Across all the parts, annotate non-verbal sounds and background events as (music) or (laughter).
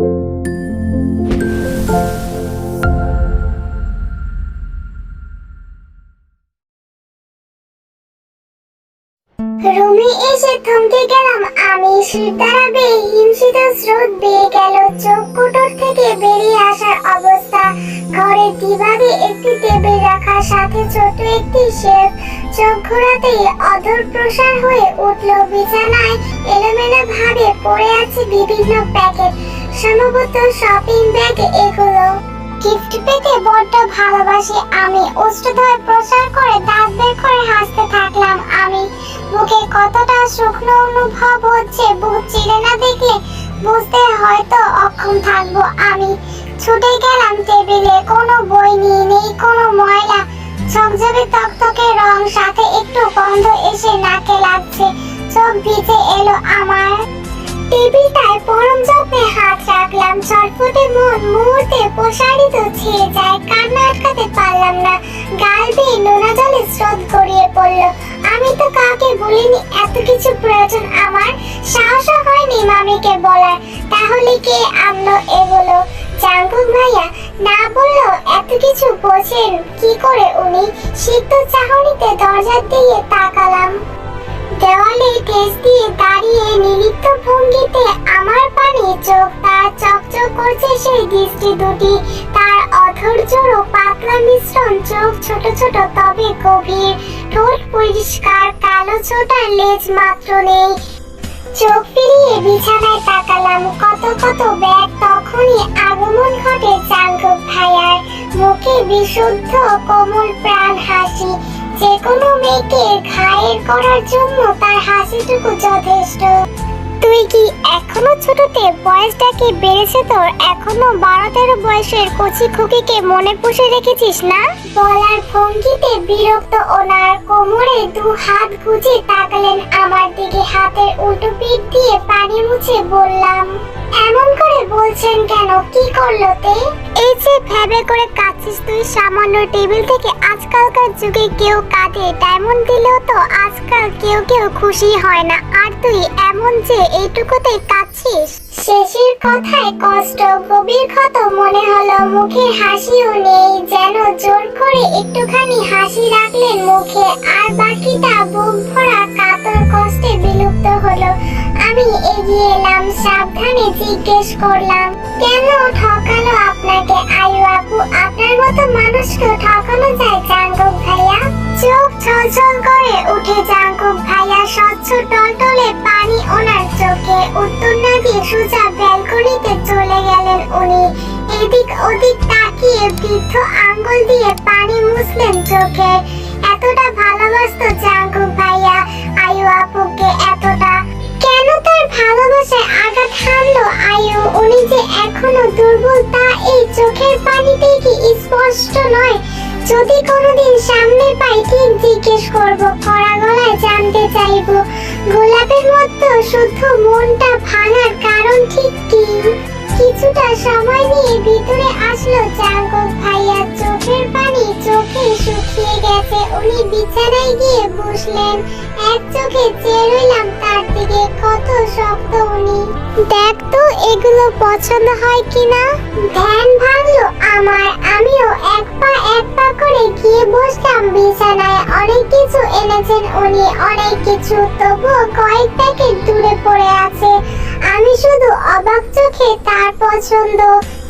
রুমে এসে থমকে গেলাম। আমি শীত হিমশীত স্রোত বেয়ে গেল। চোখ থেকে বেরিয়ে আসার অবস্থা। ঘরের দিবাগে একটি টেবিল রাখা সাথে ছোট একটি শেলফ। চোখ ঘোরাতেই অধর প্রসার হয়ে উঠল। বিছানায় এলোমেলো ভাবে পড়ে আছে বিভিন্ন প্যাকেট। সম্ভবত শপিং ব্যাগ এগুলো। গিফট পেতে বড্ড ভালোবাসি আমি। অষ্টধয় প্রসার করে দাঁত বের করে হাসতে থাকলাম আমি। বুকে কতটা শুকনো অনুভব হচ্ছে বুক চিরে না দেখলে বুঝতে হয়তো অক্ষম থাকব আমি। ছুটে গেলাম টেবিলে, কোনো বই নিয়ে নেই, কোনো ময়লা। ঝকঝকে তকতকে রং, সাথে একটু গন্ধ এসে নাকে লাগছে। চোখ ভিজে এলো আমার। টেবিলটায় পরম যত্নে হাত রাখলাম। ছটফটে মন মুহূর্তে প্রসারিত ছেয়ে যায়। কান্না আটকাতে পারলাম না। গাল বেয়ে নোনা জলে স্রোত গড়িয়ে পড়ল। আমি তো কাউকে বলিনি, এত কিছু প্রয়োজন আমার। সাহসও হয়নি মামিকে বলার। তাহলে কে আনলো এগুলো? জাঙ্কুক ভাইয়া না বলল, এত কিছু বোঝেন কি করে উনি? সিদ্ধ চাহনিতে দরজা দিয়ে তাকালাম। দেওয়ালে ঠেস দিয়ে দাঁড়িয়ে নিরিক্ত ভঙ্গিতে আমার পানে চোখ তার চকচক করছে সেই দৃষ্টি দুটি। তার অধৈর্যর পাতলা মিশ্রণ চোখ ছোট ছোট, তবে গভীর। ঠোঁট পরিষ্কার, কালো ছোটার লেজ মাত্র নেই। চোখ ফিরিয়ে বিছানায় তাকালাম। কত কত ব্যাগ তখনই আগমন ঘটে চাঙ্কুক ভাইয়ার। মুখে বিশুদ্ধ কোমল প্রাণ হাসি যে কোনো মেয়েকে ঘায়ের করার জন্য তার হাসিটুকু যথেষ্ট। তুই কি এখনও ছোটতে বয়সটা কি বেড়েছে তোর? এখনও বারো তেরো বয়সের কচি খুকিকে মনে পুষে রেখেছিস না? বলার ভঙ্গিতে বিরক্ত ওনার কোমরে দু হাত গুজে তাকালেন আমার দিকে হাতের উল্টো পিঠ দিয়ে পানি মুছে বললাম, এমন করে বলছেন কেন? কি করল তে? এই যে ভেবে করে কাঁদছিস তুই, সামান্য টেবিল থেকে আজকালকার যুগে কেউ কাঁদে, ডায়মন্ড দিলেও তো আজকাল কেউ কেউ খুশি হয় না। আর তুই এমন যে এইটুকুতেই কাঁদছিস শেষের কথায় কষ্ট গভীর ক্ষত, মনে হলো মুখের হাসিও নেই, যেন জোর করে একটুখানি হাসি রাখলেন মুখে। আর বাকিটা বুক ভরা কাতর কষ্টে বিলুপ্ত হলো। আমি এগিয়ে এলাম, সাবধানে জিজ্ঞেস করলাম, কেন ঠকালো আপনাকে আয়ু আপু? আপনার মতো মানুষকে ঠকানো যায়, জাঙ্গুক ভাইয়া? চোখ ছলছল করে উঠে জাঙ্কুক ভাইয়া। স্বচ্ছ টলটলে পানি ওনার চোখে। উত্তর না দিয়ে সোজা ব্যালকনিতে চলে গেলেন উনি। এদিক ওদিক তাকিয়ে বৃদ্ধ আঙ্গুল দিয়ে পানি মুছলেন চোখে। এতটা ভালোবাসতো জাঙ্কুক ভাইয়া। আয়ু আপুকে এতটা। কেন তার ভালোবাসায় আঘাত হানলো আয়ু? উনি যে এখনও দুর্বল, তা এই চোখের পানিতেই কি স্পষ্ট নয়? যদি কোনোদিন সামনে পাই, ঠিক জিজ্ঞেস করব, কড়া গলায় জানতে চাইব। গোলাপের মতো শুদ্ধ মনটা ভাঙার কারণ ঠিক কি? কিছুটা সময় নিয়ে ভিতরে আসলো জাঙ্গক ভাইয়া। বিছানায় গিয়ে বসলেন এক চোখে চেয়ে রইলাম তার দিকে কত শক্ত উনি। দেখ তো, এগুলো পছন্দ হয় কিনা? ধ্যান ভাঙলো আমার, আমিও এক পা এক পা করে গিয়ে বসলাম। বিছানায় অনেক কিছু এনেছেন উনি, অনেক কিছু, তবুও কয়েক প্যাকেট দূরে পড়ে আছে। আমি শুধু অবাক চোখে তার পছন্দ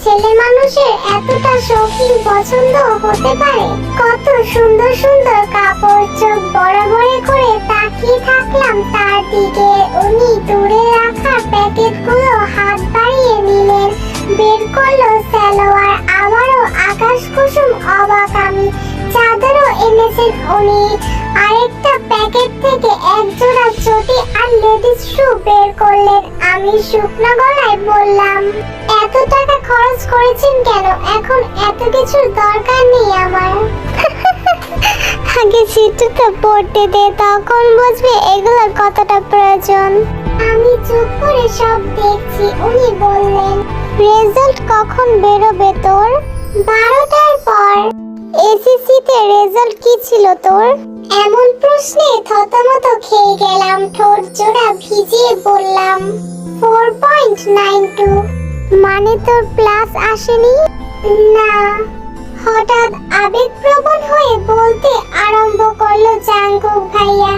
ছেলে মানুষের এতটা শৌখিন পছন্দ হতে পারে? কত সুন্দর সুন্দর কাপড় চোখ বড় বড় করে তাকিয়ে থাকলাম। তার দিকে উনি দূরে রাখা প্যাকেটগুলো হাত বাড়িয়ে নিলেন। বের করল সালোয়ার, আবারও আকাশ কুসুম অবাক আমি। চাদরও এনেছেন উনি। আরেকটা প্যাকেট থেকে এক জোড়া চটি আর লেডিস শু বের করলেন। আমি শুকনো গলায় বললাম, এত টাকা খরচ করেছেন কেন? এখন এত কিছুর দরকার নেই আমার। (laughs) আগে চিঠিটা পড়তে দে তখন বুঝবে এগুলোর কতটা প্রয়োজন। আমি চুপ করে সব দেখছি, উনি বললেন, রেজাল্ট কখন বেরোবে তোর? বারোটার পর এসএসসিতে রেজাল্ট কি ছিল তোর? এমন প্রশ্নে থতমত খেয়ে গেলাম, ঠোঁট জোড়া ভিজিয়ে বললাম ফোর পয়েন্ট নাইন টু মানে তোর প্লাস আসেনি? না। হঠাৎ আবেগপ্রবণ হয়ে বলতে আরম্ভ করল জাঙ্কুক ভাইয়া।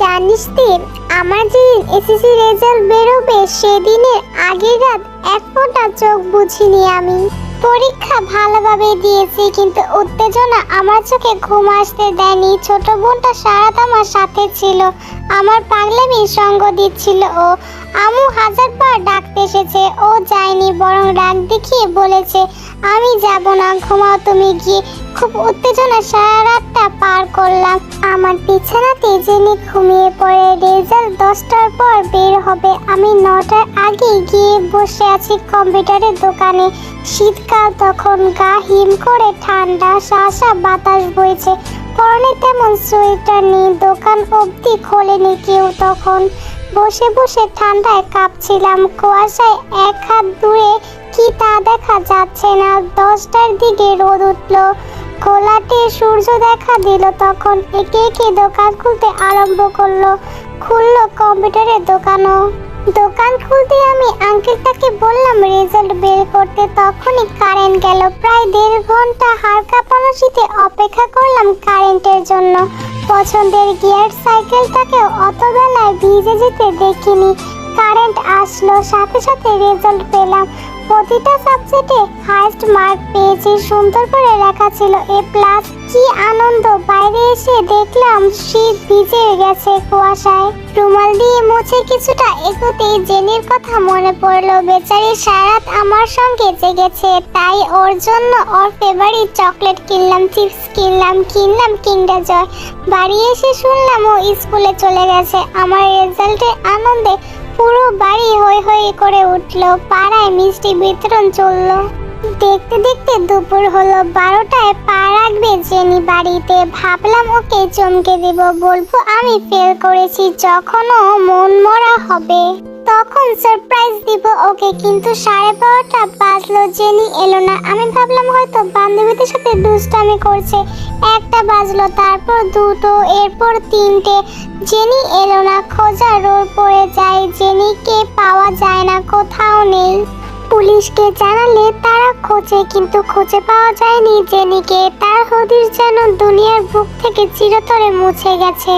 জানিস তুই আমার যেদিন এসএসসি রেজাল্ট বেরোবে, সেদিনের আগের রাত এক ফোঁটা চোখ বুঝিনি আমি। পরীক্ষা ভালোভাবে দিয়েছি, কিন্তু উত্তেজনা আমার চোখে ঘুম আসতে দেয়নি। ছোট বোনটা সারাত আমার সাথে ছিল, আমার পাগলামি সঙ্গ দিচ্ছিল ও। আমু হাজারবার ডাকতে এসেছে, ও যায়নি, বরং ডাক দেখিয়ে বলেছে, আমি যাব না, ঘুমাও তুমি গিয়ে। খুব উত্তেজনা সারা রাতটা পার করলাম। আমার বিছানাতে জেনে ঘুমিয়ে পড়ে, রেজাল্ট দশটার পর বের হবে। আমি নটার আগে গিয়ে বসে আছি কম্পিউটারের দোকানে। শীতকাল তখন গা হিম করে ঠান্ডা, শাসা বাতাস বইছে। পরনে তেমন সোয়েটার নেই, দোকান অবধি খোলেনি কেউ তখন। বসে বসে ঠান্ডায় কাঁপছিলাম। কুয়াশায় এক হাত দূরে কি তা দেখা যাচ্ছে না? দশটার দিকে রোদ উঠল। খোলাটে সূর্য দেখা দিল তখন। একে একে দোকান খুলতে আরম্ভ করল। খুললো কম্পিউটারের দোকানও। দোকান খুলতে আমি আঙ্কেলটাকে বললাম, রেজাল্ট বের করতে তখনই কারেন্ট গেল। প্রায় দেড় ঘণ্টা হাড় কাঁপানো অপেক্ষা করলাম কারেন্টের জন্য। পছন্দের গিয়ার সাইকেলটাকেও অত বেলায় ভিজে যেতে দেখিনি। কারেন্ট আসলো, সাথে সাথে রেজাল্ট পেলাম। প্রতিটা সাবজেক্টে হাইস্ট মার্ক পেয়েছি। সুন্দর করে লেখা ছিল এ প্লাস কি আনন্দ। বাইরে এসে দেখলাম শীত ভিজে গেছে কুয়াশায়। রুমাল দিয়ে মুছে কিছুটা এগোতেই জেনির কথা মনে পড়ল বেচারি সারাত আমার সঙ্গে জেগেছে। তাই ওর জন্য ওর ফেভারিট চকলেট কিনলাম চিপস কিনলাম কিনলাম কিন্ডার জয়। বাড়ি এসে শুনলাম ও স্কুলে চলে গেছে। আমার রেজাল্টের আনন্দে পুরো বাড়ি হই হই করে উঠল, পাড়ায় মিষ্টি বিতরণ চলল। দেখতে দেখতে দুপুর হলো, বারোটায় পা রাখবে জেনি বাড়িতে। ভাবলাম, ওকে চমকে দেব। বলব, আমি ফেল করেছি, যখনও মন মরা হবে। তখন সারপ্রাইজ দিব ওকে, কিন্তু সাড়ে বারোটা বাজলো, জেনি এলো না। আমি ভাবলাম হয়তো বান্ধবীদের সাথে দুষ্টামি করছে। একটা বাজলো, তারপর দুটো, এরপর তিনটে। জেনি এলো না খোঁজা রোল পড়ে যায়। জেনিকে পাওয়া যায় না, কোথাও নেই। পুলিশকে জানালে তারা খোঁজে, কিন্তু খুঁজে পাওয়া যায়নি জেনিকে। তার হদিস যেন দুনিয়ার বুক থেকে চিরতরে মুছে গেছে।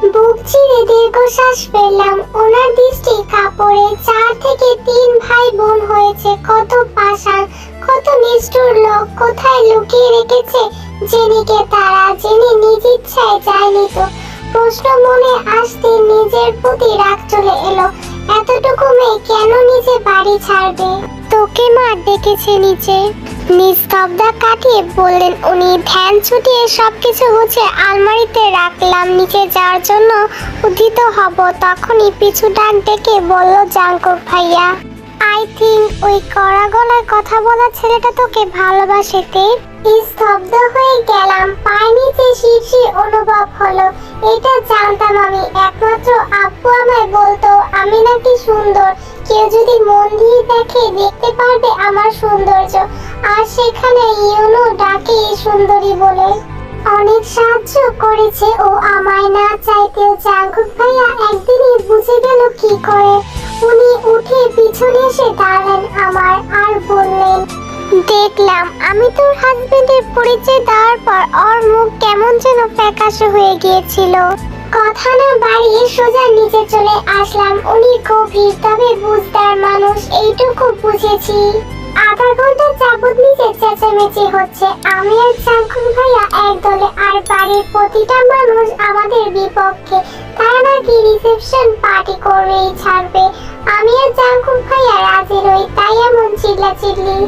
বুক চিরে দীর্ঘশ্বাস ফেললাম। ওনার দৃষ্টি কাপড়ে চার থেকে তিন ভাই বোন হয়েছে। কত পাষাণ, কত নিষ্ঠুর লোক কোথায় লুকিয়ে রেখেছে জেনিকে তারা, জেনি নিজ ইচ্ছায় যায়নি তো প্রশ্ন মনে আসতে নিজের প্রতি রাগ চলে এলো। এতটুকু মেয়ে কেন নিজে বাড়ি ছাড়বে? তোকে মা ডেকেছে নিচে। নিস্তব্ধা কাটিয়ে বললেন, উনি ধ্যান ছুটিয়ে সবকিছু গুছে আলমারিতে রাখলাম। নিচে যাওয়ার জন্য উদ্ধিত হব। তখনই পিছু ডাক ডেকে বলল, জাঙ্কুক ভাইয়া আই থিঙ্ক ওই কড়া গলায় কথা বলা ছেলেটা তোকে ভালোবাসে, তে। স্তব্ধ হয়ে গেলাম। পায়ের নিচে শিরশির অনুভব হলো। এটা জানতাম আমি। একমাত্র আব্বু আমায় বলতো, আমি নাকি সুন্দর। কেউ যদি মন দিয়ে দেখে, দেখতে পারবে আমার সৌন্দর্য। আর সেখানে ইউনো ডাকে সুন্দরী বলে, অনেক সাহায্য করেছে ও আমায় না চাইতেও জাঙ্কুক ভাইয়া একদিনই বুঝে গেল কি করে। উনি উঠে পিছনে এসে দাঁড়ালেন আমার আর বললেন, দেখলাম, আমি তোর হাজবেন্ডের পরিচয় দেওয়ার পর ওর মুখ কেমন যেন ফ্যাকাশে হয়ে গিয়েছিল। কথা না বাড়িয়ে সোজা নিচে চলে আসলাম। উনি গভীর তবে বুঝদার মানুষ, এইটুকু বুঝেছি। আধা ঘণ্টা যাবত নিচে চেঁচামেচি হচ্ছে। আমি আর চাঙ্কুর ভাইয়া এক দলে আর বাড়ির প্রতিটা মানুষ আমাদের বিপক্ষে তারা নাকি রিসেপশন পার্টি করবেই ছাড়বে। আমি আর চাঙ্কুর ভাইয়া রাজি রই তাই এমন চিল্লাচিল্লি।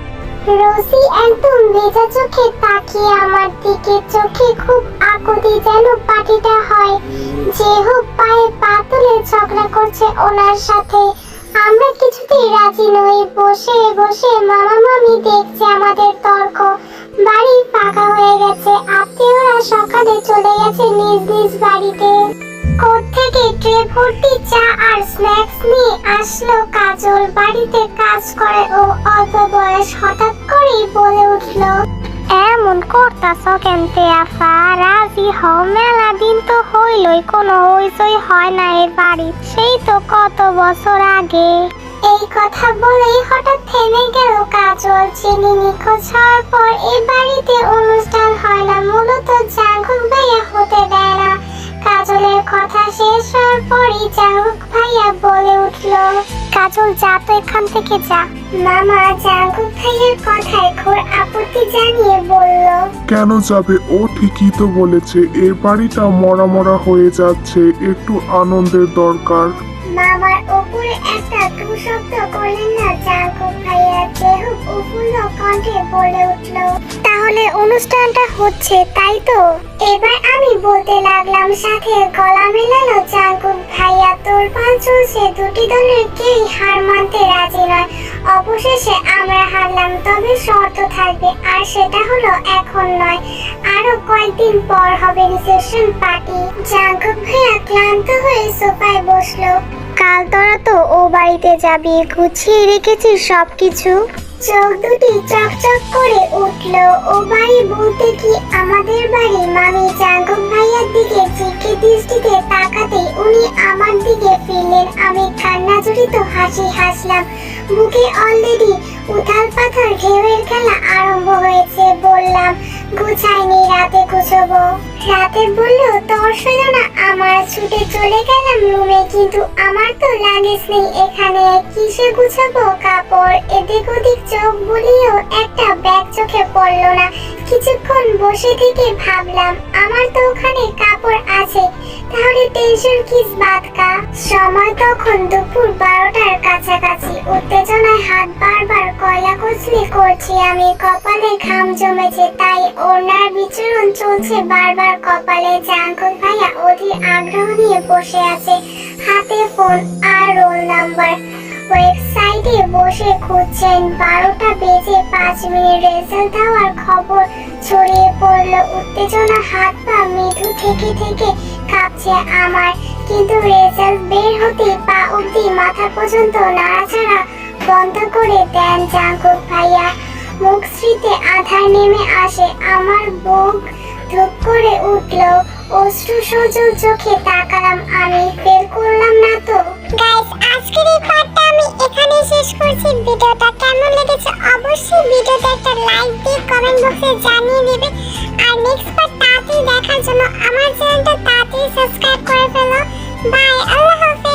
রোজি একদম ভেজা চোখে তাকিয়ে আমার দিকে চোখে খুব আকুতি যেন পাটিটা হয়। যে হোক পায়ে পা তুলে ঝগড়া করছে ওনার সাথে। আমরা কিছুতেই রাজি নই। বসে বসে মামা মামি দেখছে আমাদের তর্ক। বাড়ি ফাঁকা হয়ে গেছে। আত্মীয়রা সকালে চলে গেছে নিজ নিজ বাড়িতে। থেকে ট্রে ভর্তি চা আর স্ন্যাক্স নিয়ে আসলো কাজল। বাড়িতে কাজ করে ও অল্প বয়স হঠাৎ করেই বলে উঠল এমন করতাছ কেনতে, আফা? রাজি হও, মেলা দিন তো হইলই, কোনো হইচই হয় না এর বাড়ি সেই তো কত বছর আগে। এই কথা বলেই হঠাৎ থেমে গেল কাজল। চিনি নিখোঁজ হওয়ার পর এ বাড়িতে অনুষ্ঠান হয় না, মূলত জাঙ্কুক ভাইয়া হতে দেয় না। কাজলের কথা শেষ হওয়ার পরই জাহুক ভাইয়া বলে উঠল, কাজল, যা তো এখান থেকে যা। মামা জাহুক ভাইয়ার কথায় ঘোর আপত্তি জানিয়ে বলল, কেন যাবে? ও ঠিকই তো বলেছে, এ বাড়িটা মরা মরা হয়ে যাচ্ছে, একটু আনন্দের দরকার। উপরে একটা টু শব্দ করলেন না জাঙ্কুক ভাইয়া যেহুক উফুল্ল কণ্ঠে বলে উঠল। তাহলে অনুষ্ঠানটা হচ্ছে, তাই তো? এবার আমি বলতে লাগলাম, সাথে গলা মেলানো জাঙ্কুক ভাইয়া তোর পাল চলছে, দুটি দলের কেউই হার মানতে রাজি নয়। অবশেষে আমরা হারলাম, তবে শর্ত থাকবে, আর সেটা হলো এখন নয়, আরও কয়েকদিন পর হবে রিসেপশন পার্টি। জাঙ্কুক ভাইয়া ক্লান্ত হয়ে সোফায় বসল। কাল তোরা তো ও বাড়িতে যাবি, গুছিয়ে রেখেছিস সবকিছু? চোখ দুটি চকচক করে উঠল। ও বাড়ি বলতে কি আমাদের বাড়ি? মামি জাঙ্কুক ভাইয়ার দিকে জিজ্ঞে দৃষ্টিতে তাকাতেই উনি আমার দিকে ফিরলেন। আমি কান্না জড়িত হাসি হাসলাম। বুকে অলরেডি উথাল পাথাল ঢেউয়ের খেলা আরম্ভ হয়েছে, বললাম, গুছাইনি, রাতে গুছবো। রাতে বলল, তোর না আমার ছুটে চলে গেলাম রুমে, কিন্তু আমার তো লাগেজ নেই। এখানে কিসে গুছাবো? কাপড় এদিক ওদিক চোখ বুলিয়েও একটা ব্যাগ চোখে পড়ল না। কিছুক্ষণ বসে থেকে ভাবলাম, আমার তো ওখানে কাপড় আছে, তাহলে টেনশন কিস বাদকা সময় তখন দুপুর বারোটার কাছাকাছি। উত্তেজনায় হাত বারবার কয়লা কচলি করছি আমি। কপালে ঘাম জমেছে, তাই ওনার বিচরণ চলছে বারবার কপালে। জাঙ্কুক ভাইয়া অধীর আগ্রহ নিয়ে বসে আছে। হাতে ফোন আর রোল নাম্বার ওয়েবসাইটে বসে খুঁজছেন। বারোটা বেজে পাঁচ মিনিট রেজাল্ট দেওয়ার খবর ছড়িয়ে পড়ল। উত্তেজনা হাত পা মৃদু থেকে থেকে কাঁপছে আমার। কিন্তু রেজাল্ট বের হতে পা অব্দি মাথা পর্যন্ত নাড়াচাড়া বন্ধ করে দেন জাঙ্কুক ভাইয়া। মুখ স্মৃতে আধার নেমে আসে। আমার বুক ধুপ করে উঠল। অশ্রু সজল চোখে তাকালাম। আমি বের করলাম না তো? গাইস আজকের এই এখানে শেষ করছি ভিডিওটা। কেমন লেগেছে অবশ্যই ভিডিওতে একটা লাইক দিয়ে কমেন্ট বক্সে জানিয়ে দিবে। আর নেক্সট পার্ট তাড়াতাড়ি দেখার জন্য আমার চ্যানেলটা তাড়াতাড়ি সাবস্ক্রাইব করে ফেলো। বাই আল্লাহ হাফেজ।